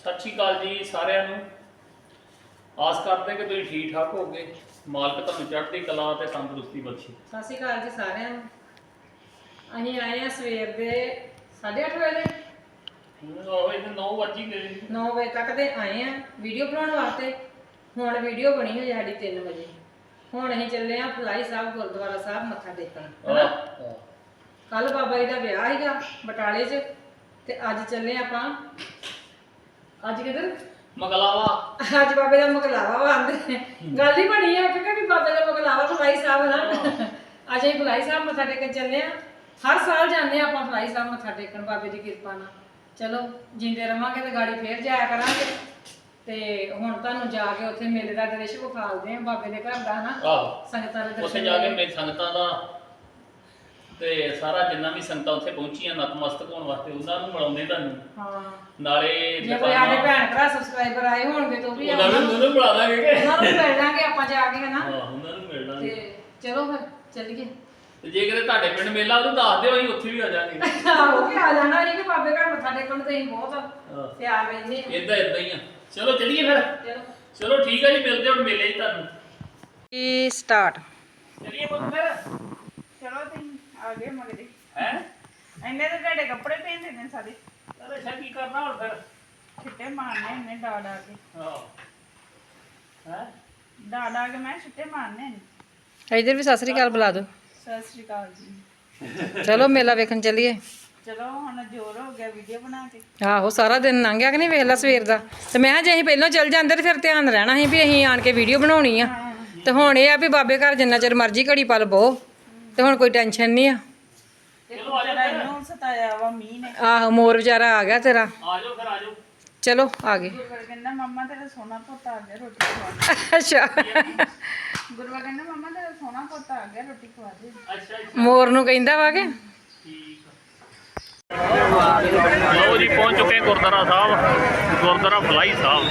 ਸਤਿ ਸ਼੍ਰੀ ਅਕਾਲ ਜੀ ਸਾਰਿਆਂ ਨੂੰ। ਆਸ ਕਰਦੇ ਕਿ ਤੁਸੀਂ ਠੀਕ ਠਾਕ ਹੋਗੇ ਮਾਲਕ ਤੁਹਾਨੂੰ ਚੜ੍ਹਦੀ ਕਲਾ ਤੇ ਤੰਦਰੁਸਤੀ ਬਖਸ਼ੇ। ਸਤਿ ਸ਼੍ਰੀ ਅਕਾਲ ਜੀ ਸਾਰਿਆਂ ਨੂੰ। ਅਸੀਂ ਆਏ ਆ ਸਵੇਰ ਦੇ 8:30 ਵਜੇ। ਉਹ ਇਹ 9 ਵਜੇ ਗਏ। 9 ਵਜੇ ਤੱਕ ਦੇ ਆਏ ਆ ਵੀਡੀਓ ਬਣਾਉਣ ਵਾਸਤੇ। ਹੁਣ ਵੀਡੀਓ ਬਣੀ ਹੋਈ ਸਾਡੀ 3 ਵਜੇ। ਹੁਣ ਅਸੀਂ ਚੱਲੇ ਆ ਫਲਾਈ ਸਾਹਿਬ ਗੁਰਦੁਆਰਾ ਸਾਹਿਬ ਮੱਥਾ ਟੇਕਣ। ਹਨਾ? ਕੱਲ ਬਾਬਾ ਜੀ ਦਾ ਵਿਆਹ ਸੀਗਾ ਬਟਾਲੇ 'ਚ ਤੇ ਅੱਜ ਚੱਲੇ ਆਪਾਂ ਅੱਜ ਕਿਧਰ? ਮਗਲਾਵਾ ਅੱਜ ਬਾਬੇ ਦਾ ਮਗਲਾਵਾ ਵਾ ਆਂਦੇ ਗੱਲ ਹੀ ਬਣੀ ਆ ਕਿ ਵੀ ਬਾਬੇ ਦਾ ਮਗਲਾਵਾ ਫਲਾਈ ਸਾਹਿਬ ਨਾ ਅੱਜ ਅਸੀਂ ਫਲਾਈ ਸਾਹਿਬ ਮੱਥਾ ਟੇਕਣ ਚੱਲੇ ਆ। ਹਰ ਸਾਲ ਜਾਂਦੇ ਆ ਆਪਾਂ ਫਲਾਈ ਸਾਹਿਬ ਮੱਥਾ ਟੇਕਣ ਬਾਬੇ ਦੀ ਕਿਰਪਾ ਨਾਲ। ਚਲੋ ਜਿੰਦੇ ਰਵਾਂਗੇ ਤੇ ਗਾੜੀ ਫੇਰ ਜਾਇਆ ਕਰਾਂਗੇ। ਤੇ ਹੁਣ ਤੁਹਾਨੂੰ ਜਾ ਕੇ ਉੱਥੇ ਮੇਲੇ ਦਾ ਦ੍ਰਿਸ਼ ਵਿਖਾਲਦੇ ਆ ਬਾਬੇ ਦੇ ਘਰ ਦਾ ਆਹ। ਸੰਗਤਾਂ ਦੇ ਉੱਥੇ ਜਾ ਕੇ ਮੇਰੀ ਸੰਗਤਾਂ ਦਾ ਤੇ ਸਾਰਾ ਜਿੰਨਾ ਵੀ ਸੰਗਤਾਂ ਉੱਥੇ ਪਹੁੰਚੀਆਂ ਨਤਮਸਤਕ ਹੋਣ ਵਾਸਤੇ ਉਹਨਾਂ ਨੂੰ ਮਿਲਾਉਂਦੇ ਤੁਹਾਨੂੰ ਹਾਂ। ਨਾਲੇ ਜੇ ਕੋਈ ਸਾਡੇ ਭੈਣ ਭਰਾ ਸਬਸਕ੍ਰਾਈਬਰ ਆਏ ਹੋਣਗੇ ਤਾਂ ਉਹ ਵੀ ਉਹਨਾਂ ਉਹਨਾਂ ਨੂੰ ਉਹਨੂੰ ਮਿਲਾ ਦਾਂਗੇ। ਕਿ ਨੂੰ ਮਿਲ ਲਾਂਗੇ ਆਪਾਂ ਜਾ ਕੇ ਹਨਾ? ਹਾਂ ਉਹਨਾਂ ਨੂੰ ਮਿਲ ਲਾਂਗੇ ਤੇ ਚਲੋ ਫਿਰ ਚੱਲੀਏ। ਤੇ ਜੇ ਕਿਤੇ ਤੁਹਾਡੇ ਪਿੰਡ ਮੇਲਾ ਉਹਨੂੰ ਦੱਸ ਦਿਓ ਅਸੀਂ ਉੱਥੇ ਵੀ ਆ ਜਾਾਂਗੇ। ਆਹੋ ਕਿ ਆ ਜਾਣਾ ਜੀ ਕਿ ਬਾਬੇ ਘਰ ਮੱਥਾ ਟੇਕਣ ਤੇ ਅਸੀਂ ਬਹੁਤ ਪਿਆਰ ਰਹਿੰਦੇ ਆ ਇਦਾਂ ਇਦਾਂ ਹੀ ਆ। ਚਲੋ ਚੱਲੀਏ ਫਿਰ। ਚਲੋ। ਚਲੋ ਠੀਕ ਹੈ ਜੀ ਮਿਲਦੇ ਹਾਂ ਹੁਣ ਮੇਲੇ 'ਚ ਤੁਹਾਨੂੰ। ਜੀ ਸਟਾਰਟ ਚੱਲੀਏ ਪੁੱਤ ਫਿਰ ਆ ਗਏ ਮਗਰੇ। ਹੈ? ਇੰਨੇ ਤੇ ਤੁਹਾਡੇ ਕੱਪੜੇ ਪਹਿਨਦੇ ਨੇ ਸਾਰੇ। ਅਰੇ ਅੱਛਾ ਕੀ ਕਰਨਾ ਹੁਣ ਫਿਰ? ਛਿੱਟੇ ਮਾਰਨੇ ਇੰਨੇ ਡਾ ਡਾ ਕੇ। ਹਾਂ ਹੈ? ਡਾ ਡਾ ਕੇ ਮੈਂ ਛਿੱਟੇ ਮਾਰਨੇ ਨੇ ਇਧਰ ਵੀ ਸਤਿ ਸ੍ਰੀ ਅਕਾਲ ਬੁਲਾ ਦਿਓ। ਸਤਿ ਸ਼੍ਰੀ ਅਕਾਲ ਜੀ। ਚਲੋ ਮੇਲਾ ਵੇਖਣ ਚੱਲੀਏ। ਚਲੋ ਹੁਣ ਜੋਰ ਹੋ ਗਿਆ ਵੀਡੀਓ ਬਣਾ ਕੇ। ਆਹੋ ਸਾਰਾ ਦਿਨ ਲੰਘ ਗਿਆ ਕਿ ਨਹੀਂ ਵੇਖ ਲਾ ਸਵੇਰ ਦਾ। ਤੇ ਮੈਂ ਕਿਹਾ ਜੇ ਅਸੀਂ ਪਹਿਲਾਂ ਚੱਲ ਜਾਂਦੇ ਤੇ ਫਿਰ ਧਿਆਨ ਰਹਿਣਾ ਸੀ ਵੀ ਅਸੀਂ ਆਣ ਕੇ ਵੀਡੀਓ ਬਣਾਉਣੀ ਆ। ਤੇ ਹੁਣ ਇਹ ਆ ਵੀ ਬਾਬੇ ਘਰ ਜਿੰਨਾ ਚਿਰ ਮਰਜ਼ੀ ਘੜੀ ਪਲ ਬੋ ਤੇ ਹੁਣ ਕੋਈ ਟੈਨਸ਼ਨ ਨਹੀਂ ਆ। ਚਲੋ ਆ ਤੇਰਾ ਇਹਨੂੰ ਸਤਾਇਆ ਵਾ ਮੀਂਹ ਨੇ। ਆਹੋ ਮੋਰ ਵਿਚਾਰਾ ਆ ਗਿਆ ਤੇਰਾ। ਆ ਜਾਓ ਫਿਰ ਆ ਜਾਓ। ਚਲੋ ਆ ਗਏ। ਗੁਰੂਵਰ ਕਹਿੰਦਾ ਮੰਮਾ ਤੇਰਾ ਸੋਹਣਾ ਪੁੱਤ ਆ ਗਿਆ ਰੋਟੀ ਖਵਾ ਦੇ। ਅੱਛਾ। ਗੁਰੂਵਰ ਕਹਿੰਦਾ ਮੰਮਾ ਤੇਰਾ ਸੋਹਣਾ ਪੁੱਤ ਆ ਗਿਆ ਰੋਟੀ ਖਵਾ ਦੇ। ਅੱਛਾ ਅੱਛਾ। ਮੋਰ ਨੂੰ ਕਹਿੰਦਾ ਵਾ ਕਿ? ਲਓ ਜੀ ਪਹੁੰਚ ਚੁੱਕੇ ਗੁਰਦੁਆਰਾ ਸਾਹਿਬ। ਗੁਰਦੁਆਰਾ ਫਲਾਈ ਸਾਹਿਬ।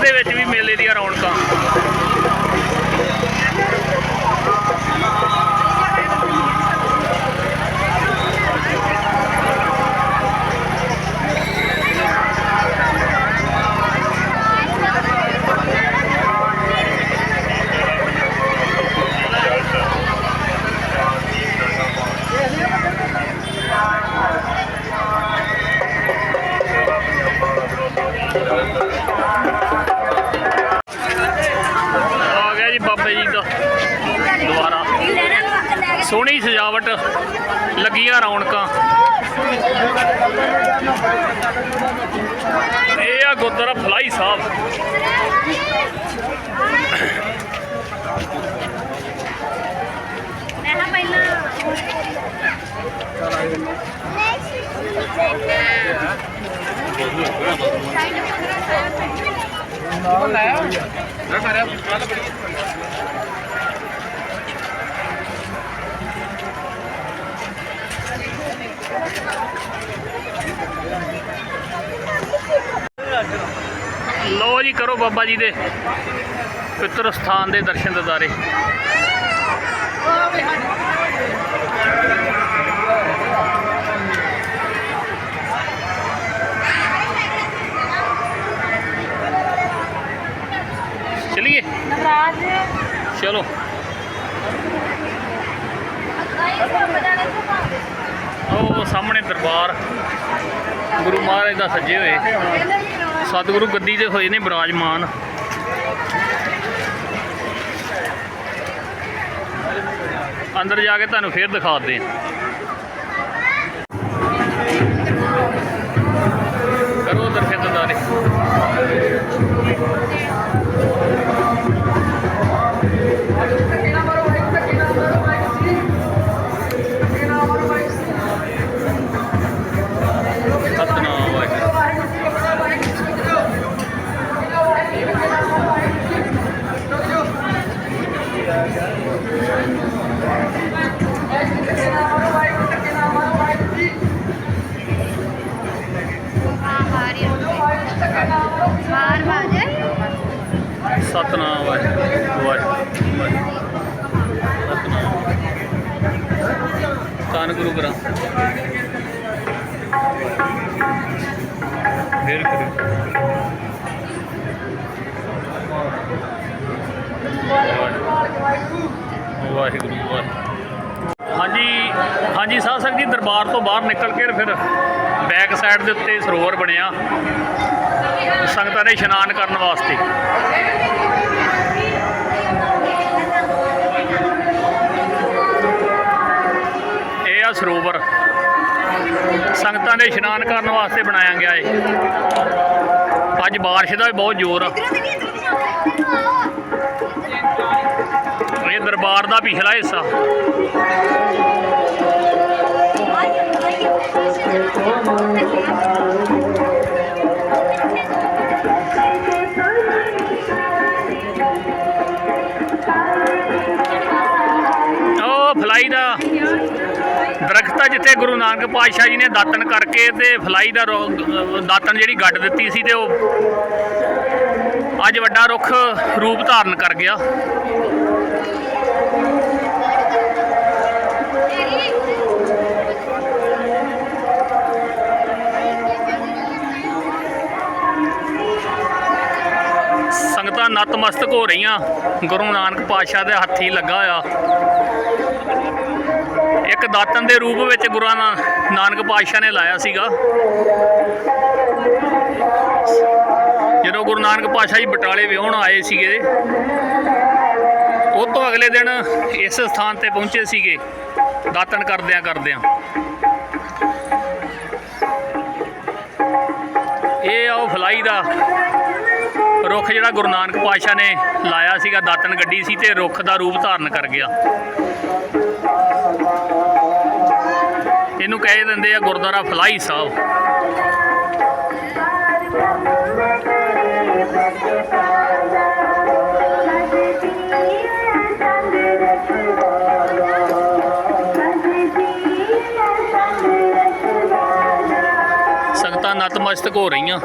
ਦੇ ਵਿੱਚ ਵੀ ਮੇਲੇ ਦੀਆਂ ਲੋ ਜੀ ਕਰੋ ਬਾਬਾ ਜੀ ਦੇ ਪਿੱਤਰ ਸਥਾਨ ਦੇ ਦਰਸ਼ਨ ਦਿਦਾਰੇ। ਚਲਿਏ ਨਵਰਾਜ ਚਲੋ। ਆਈ ਉਹ ਸਾਹਮਣੇ ਦਰਬਾਰ। ਗੁਰੂ ਮਹਾਰਾਜ ਦਾ ਸੱਜੇ ਹੋਏ। ਸਤਿਗੁਰੂ ਗੱਦੀ ਦੇ ਹੋਏ ਨੇ ਬਿਰਾਜਮਾਨ। ਅੰਦਰ ਜਾ ਕੇ ਤੁਹਾਨੂੰ ਫੇਰ ਦਿਖਾਉਂਦੇ ਹਾਂ। ਕਰੋ ਦਰਸ਼ਨ ਦਿਦਾਰੇ ਵਾਹਿਗੁਰੂ ਵਾਹਿਗੁਰੂ। ਹਾਂਜੀ ਹਾਂਜੀ ਸਾਧ ਸੰਗਤ ਜੀ, ਦਰਬਾਰ ਤੋਂ ਬਾਹਰ ਨਿਕਲ ਕੇ ਫਿਰ ਬੈਕ ਸਾਈਡ ਦੇ ਉੱਤੇ ਸਰੋਵਰ ਬਣਿਆ। ਸੰਗਤਾਂ ਨੇ ਇਸ਼ਨਾਨ ਕਰਨ ਵਾਸਤੇ। ਇਹ ਆ ਸਰੋਵਰ। ਸੰਗਤਾਂ ਦੇ ਇਸ਼ਨਾਨ ਕਰਨ ਵਾਸਤੇ ਬਣਾਇਆ ਗਿਆ ਏ। ਅੱਜ ਬਾਰਿਸ਼ ਦਾ ਵੀ ਬਹੁਤ ਜ਼ੋਰ ਆ। ਇਹ ਦਰਬਾਰ ਦਾ ਪਿਛਲਾ ਹਿੱਸਾ। ਉਹ ਫਲਾਈ ਦਾ ਦਰਖਤ ਆ ਜਿੱਥੇ ਗੁਰੂ ਨਾਨਕ ਪਾਤਸ਼ਾਹ ਜੀ ਨੇ ਦਾਤਨ ਕਰਕੇ ਤੇ ਫਲਾਈ ਦਾ ਰੋ- ਦਾਤਨ ਜਿਹੜੀ ਗੱਡ ਦਿੱਤੀ ਸੀ ਤੇ ਉਹ ਅੱਜ ਵੱਡਾ ਰੁੱਖ ਰੂਪ ਧਾਰਨ ਕਰ ਗਿਆ। ਸੰਗਤਾਂ ਨਤਮਸਤਕ ਹੋ ਰਹੀਆਂ। ਗੁਰੂ ਨਾਨਕ ਪਾਤਸ਼ਾਹ ਦੇ ਹੱਥੀ ਲੱਗਾ ਹੋਇਆ। ਇੱਕ ਦਾਤਨ ਦੇ ਰੂਪ ਵਿੱਚ ਗੁਰੂ ਨਾਨਕ ਪਾਤਸ਼ਾਹ ਨੇ ਲਾਇਆ ਸੀਗਾ। ਜਦੋਂ ਗੁਰੂ ਨਾਨਕ ਪਾਤਸ਼ਾਹ ਜੀ ਬਟਾਲੇ ਵਿਆਹਣ ਆਏ ਸੀਗੇ ਅਗਲੇ ਦਿਨ ਇਸ ਸਥਾਨ ਤੇ ਪਹੁੰਚੇ ਸੀਗੇ। ਦਾਤਣ ਕਰਦਿਆਂ ਕਰਦਿਆਂ। ਇਹ ਆ ਉਹ ਫਲਾਈ ਦਾ ਰੁੱਖ ਜਿਹੜਾ ਗੁਰੂ ਨਾਨਕ ਪਾਤਸ਼ਾਹ ਨੇ ਲਾਇਆ ਸੀਗਾ ਦਾਤਨ ਗੱਡੀ ਸੀ ਤੇ ਰੁੱਖ ਦਾ ਰੂਪ ਧਾਰਨ ਕਰ ਗਿਆ। ਇਹਨੂੰ ਕਹਿ ਦਿੰਦੇ ਆ ਗੁਰਦੁਆਰਾ ਫਲਾਈ ਸਾਹਿਬ। ਨਤਮਸਤਕ ਹੋ ਰਹੀਆਂ।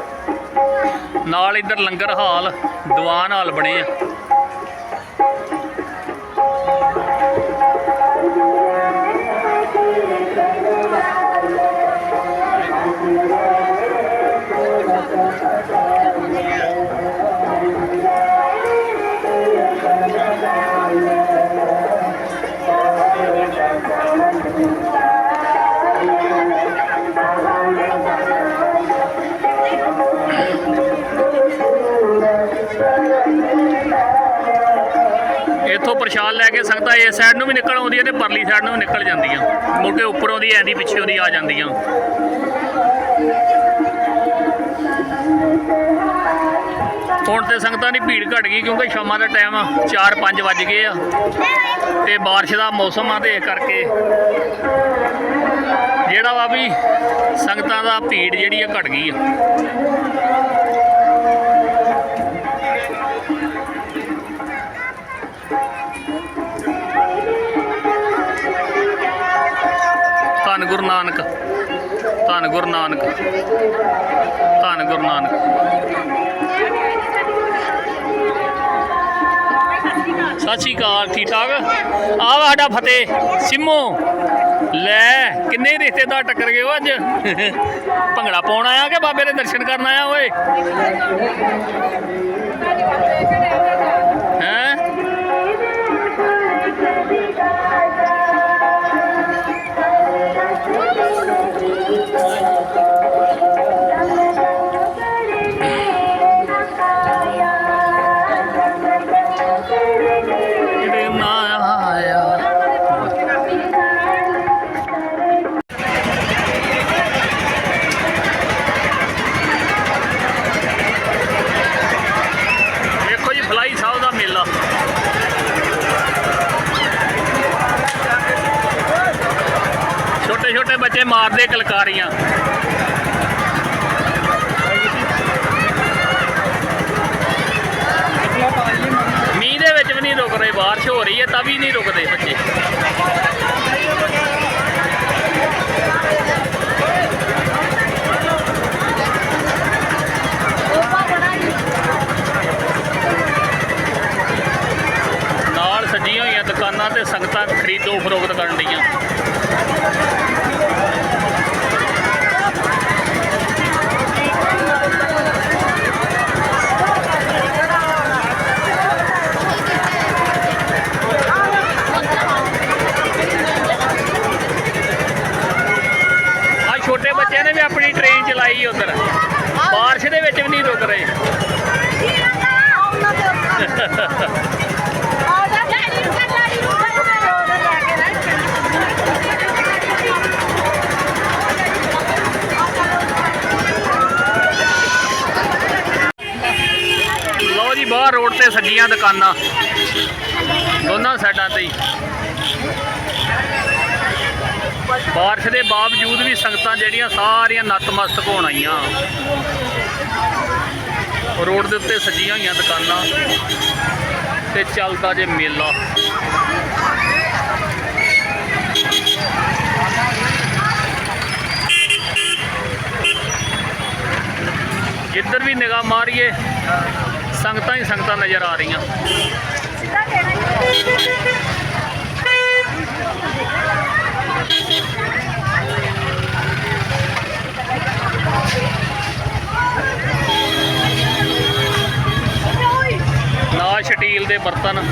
ਨਾਲ ਇੱਧਰ ਲੰਗਰ ਹਾਲ ਦੀਵਾਨ ਹਾਲ ਬਣੇ ਆ। ਪ੍ਰਸ਼ਾਦ ਲੈ ਕੇ ਸੰਗਤਾਂ ਇਸ ਸਾਈਡ ਨੂੰ ਵੀ ਨਿਕਲ ਆਉਂਦੀਆਂ ਤੇ ਪਰਲੀ ਸਾਈਡ ਨੂੰ ਵੀ ਨਿਕਲ ਜਾਂਦੀਆਂ। ਮੁੜ ਕੇ ਉੱਪਰੋਂ ਦੀ ਐਂਦੀ ਪਿੱਛੋਂ ਦੀ ਆ ਜਾਂਦੀਆਂ। ਹੁਣ ਤੇ ਸੰਗਤਾਂ ਦੀ ਭੀੜ ਘਟ ਗਈ ਕਿਉਂਕਿ ਸ਼ਾਮਾਂ ਦਾ ਟਾਈਮ 4-5 ਵੱਜ ਗਏ ਆ। ਤੇ ਬਾਰਿਸ਼ ਦਾ ਮੌਸਮ ਆ ਤੇ ਇਸ ਕਰਕੇ ਜਿਹੜਾ ਵਾ ਵੀ ਸੰਗਤਾਂ ਦਾ ਭੀੜ ਜਿਹੜੀ ਆ ਘਟ ਗਈ ਆ। ਗੁਰੂ ਨਾਨਕ। ਧੰਨ ਗੁਰੂ ਨਾਨਕ। ਧੰਨ ਗੁਰੂ ਨਾਨਕ। ਸਤਿ ਸ਼੍ਰੀ ਅਕਾਲ, ਠੀਕ ਠਾਕ? ਆ ਵਾ ਸਾਡਾ ਫਤਿਹ। ਸਿੰਮੋ, ਲੈ, ਕਿੰਨੇ ਰਿਸ਼ਤੇਦਾਰ ਟੱਕਰ ਗਏ ਉਹ ਅੱਜ? ਭੰਗੜਾ ਪਾਉਣ ਆਇਆ ਕਿ ਬਾਬੇ ਦੇ ਦਰਸ਼ਨ ਕਰਨ ਆਇਆ ਓਏ? ਕਹੀਏ ਤਾਂ ਵੀ ਨਹੀਂ ਰੁਕਦੇ ਬੱਚੇ। ਨਾਲ ਸੱਜੀਆਂ ਹੋਈਆਂ ਦੁਕਾਨਾਂ ਤੇ ਸੰਗਤਾਂ ਖਰੀਦੋ ਫਰੋਖਤ ਕਰਨ ਦੀਆਂ ਤੇ ਸੱਜੀਆਂ ਦੁਕਾਨਾਂ। ਦੋਨਾਂ ਸਾਈਡਾਂ ਤੇ ਹੀ। ਬਾਰਿਸ਼ ਦੇ ਬਾਵਜੂਦ ਵੀ ਸੰਗਤਾਂ ਜਿਹੜੀਆਂ ਸਾਰੀਆਂ ਨਤਮਸਤਕ ਹੋਣ ਆਈਆਂ। ਰੋਡ ਦੇ ਉੱਤੇ ਸੱਜੀਆਂ ਹੋਈਆਂ ਦੁਕਾਨਾਂ ਤੇ ਚੱਲਦਾ ਜੇ ਮੇਲਾ। ਜਿੱਧਰ ਵੀ ਨਿਗਾਹ ਮਾਰੀਏ ਸੰਗਤਾਂ ਹੀ ਸੰਗਤਾਂ ਨਜ਼ਰ ਆ ਰਹੀਆਂ ਸਿੱਧਾ ਕਹਿਣਾ ਨਾ ਸਟੀਲ ਦੇ ਬਰਤਨ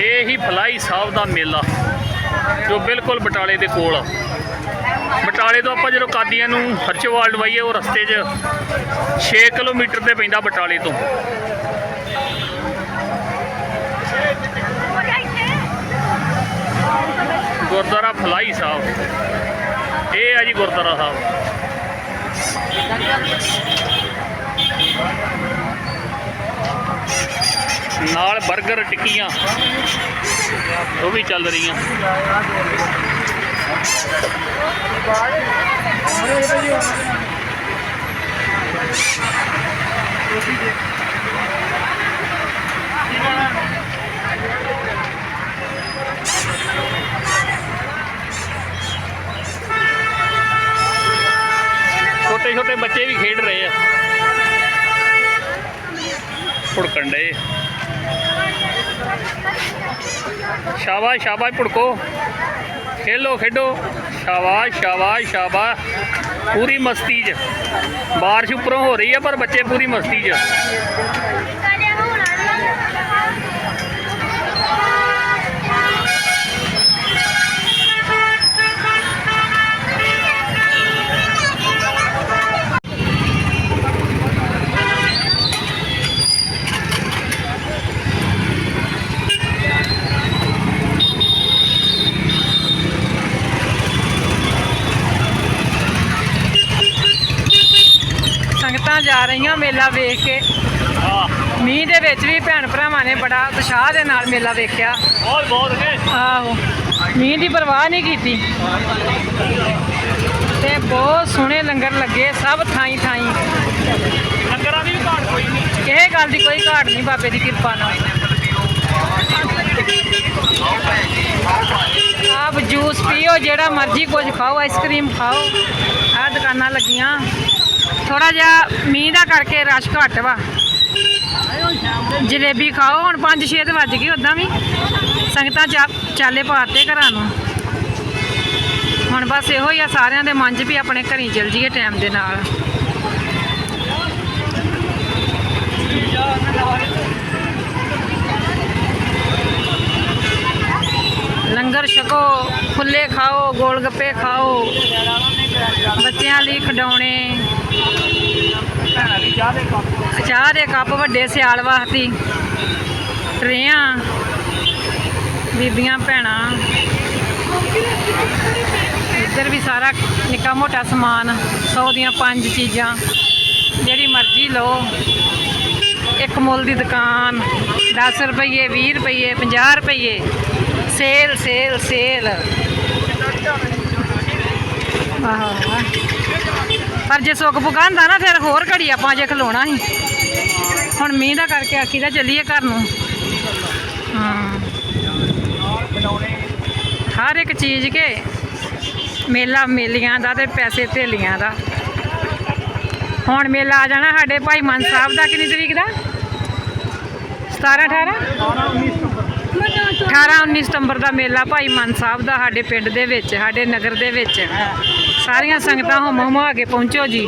ਇਹ ਹੀ ਫਲਾਈ ਸਾਹਿਬ ਦਾ ਮੇਲਾ ਜੋ ਬਿਲਕੁਲ ਬਟਾਲੇ ਦੇ ਕੋਲ। ਬਟਾਲੇ ਤੋਂ ਆਪਾਂ ਜਦੋਂ ਕਾਦੀਆਂ ਨੂੰ ਹਰਚਵਾਲ ਦਵਾਈਏ ਉਹ ਰਸਤੇ 'ਚ 6 ਕਿਲੋਮੀਟਰ ਤੇ ਪੈਂਦਾ ਬਟਾਲੇ ਤੋਂ। ਗੁਰਦੁਆਰਾ ਫਲਾਈ ਸਾਹਿਬ। ਇਹ ਆ ਜੀ ਗੁਰਦੁਆਰਾ ਸਾਹਿਬ। ਨਾਲ 버ਗਰ ਟਿੱਕੀਆਂ, ਉਹ ਵੀ ਚੱਲ ਰਹੀਆਂ। ਛੋਟੇ ਛੋਟੇ ਬੱਚੇ ਵੀ ਖੇਡ ਰਹੇ ਆ। ਭੁੜਕਣ ਦੇ ਸ਼ਾਬਾਸ਼ ਸ਼ਾਬਾਸ਼ ਪੁੜਕੋ ਖੇਲੋ, ਖੇਡੋ। ਸ਼ਾਬਾਸ਼ ਸ਼ਾਬਾਸ਼ ਸ਼ਾਬਾਸ਼। ਪੂਰੀ ਮਸਤੀ 'ਚ। ਬਾਰਿਸ਼ ਉੱਪਰੋਂ ਹੋ ਰਹੀ ਹੈ ਪਰ ਬੱਚੇ ਪੂਰੀ ਮਸਤੀ 'ਚ। ਸੰਗਤਾਂ ਜਾ ਰਹੀਆਂ ਮੇਲਾ ਵੇਖ ਕੇ। ਮੀਂਹ ਦੇ ਵਿੱਚ ਵੀ ਭੈਣ ਭਰਾਵਾਂ ਨੇ ਬੜਾ ਉਤਸ਼ਾਹ ਦੇ ਨਾਲ ਮੇਲਾ ਵੇਖਿਆ। ਬਹੁਤ ਬਹੁਤ ਕੇ। ਆਹੋ ਮੀਂਹ ਦੀ ਪਰਵਾਹ ਨਹੀਂ ਕੀਤੀ। ਤੇ ਬਹੁਤ ਸੋਹਣੇ ਲੰਗਰ ਲੱਗੇ ਸਭ ਥਾਈ ਥਾਈ। ਲੰਗਰਾਂ ਦੀ ਘਾਟ ਕੋਈ ਨਹੀਂ। ਇਹ ਗੱਲ ਦੀ ਕੋਈ ਘਾਟ ਨਹੀਂ ਬਾਬੇ ਦੀ ਕਿਰਪਾ ਨਾਲ। ਆਪ ਜੂਸ ਪੀਓ ਜਿਹੜਾ ਮਰਜ਼ੀ ਕੁਝ ਖਾਓ ਆਈਸਕ੍ਰੀਮ ਖਾਓ। ਆਹ ਦੁਕਾਨਾਂ ਲੱਗੀਆਂ। ਥੋੜਾ ਜਿਹਾ ਮੀਂਹ ਦਾ ਕਰਕੇ ਰਸ਼ ਘੱਟ ਵਾ। ਜਲੇਬੀ ਖਾਓ, ਹੁਣ 5-6 ਤੇ ਵੱਜ ਗਏ ਉਦਾਂ ਵੀ। ਸੰਗਤਾਂ ਚਾ, ਚਾਲੇ ਪਾਤੇ ਘਰਾਂ ਨੂੰ। ਹੁਣ ਬਸ ਇਹੋ ਹੀ ਆ, ਸਾਰਿਆਂ ਦੇ ਮਨ 'ਚ ਵੀ ਆਪਣੇ ਘਰੀ ਚਲ ਜੀਏ ਟਾਈਮ ਦੇ ਨਾਲ। ਲੰਗਰ ਛਕੋ ਫੁੱਲੇ ਖਾਓ, ਗੋਲ ਗੱਪੇ ਖਾਓ। ਬੱਚਿਆਂ ਲਈ ਖਿਡੌਣੇ। ਚਾਹ ਦੇ ਕੱਪ। ਵੱਡੇ ਸਿਆਲ ਵਾਸਤੇ। ਟਰੇਆਂ ਬੀਬੀਆਂ, ਭੈਣਾਂ। ਇੱਧਰ ਵੀ ਸਾਰਾ ਨਿੱਕਾ ਮੋਟਾ ਸਮਾਨ 100 ਦੀਆਂ ਪੰਜ ਚੀਜ਼ਾਂ। ਜਿਹੜੀ ਮਰਜ਼ੀ ਲਓ। ਇੱਕ ਮੁੱਲ ਦੀ ਦੁਕਾਨ 10 ਰੁਪਏ 20 ਰੁਪਏ 50 ਰੁਪਏ ਸੇਲ ਸੇਲ ਸੇਲ। ਆਹ। ਪਰ ਜੇ ਸੁੱਕ ਹੁੰਦਾ ਨਾ, ਫਿਰ ਹੋਰ ਘੜੀ ਆਪਾਂ ਜੇ ਖਲੋਣਾ ਸੀ। ਹੁਣ ਮੀਂਹ ਦਾ ਕਰਕੇ ਆਖੀਦਾ ਚੱਲੀਏ ਘਰ ਨੂੰ। ਹਰ ਇੱਕ ਚੀਜ਼ ਕੇ ਮੇਲਾ ਮੇਲੀਆਂ ਦਾ ਤੇ ਪੈਸੇ ਥੇਲੀਆਂ ਦਾ। ਹੁਣ ਮੇਲਾ ਆ ਜਾਣਾ ਸਾਡੇ ਭਾਈ ਮਨ ਸਾਹਿਬ ਦਾ ਕਿੰਨੀ ਤਰੀਕ ਦਾ? 17 18 18 19 ਸਤੰਬਰ ਦਾ ਮੇਲਾ ਭਾਈ ਮਨ ਸਾਹਿਬ ਦਾ ਸਾਡੇ ਪਿੰਡ ਦੇ ਵਿੱਚ, ਸਾਡੇ ਨਗਰ ਦੇ ਵਿੱਚ। ਸਾਰੀਆਂ ਸੰਗਤਾਂ ਹੁਮ ਹੁਮਾ ਕੇ ਪਹੁੰਚੋ ਜੀ।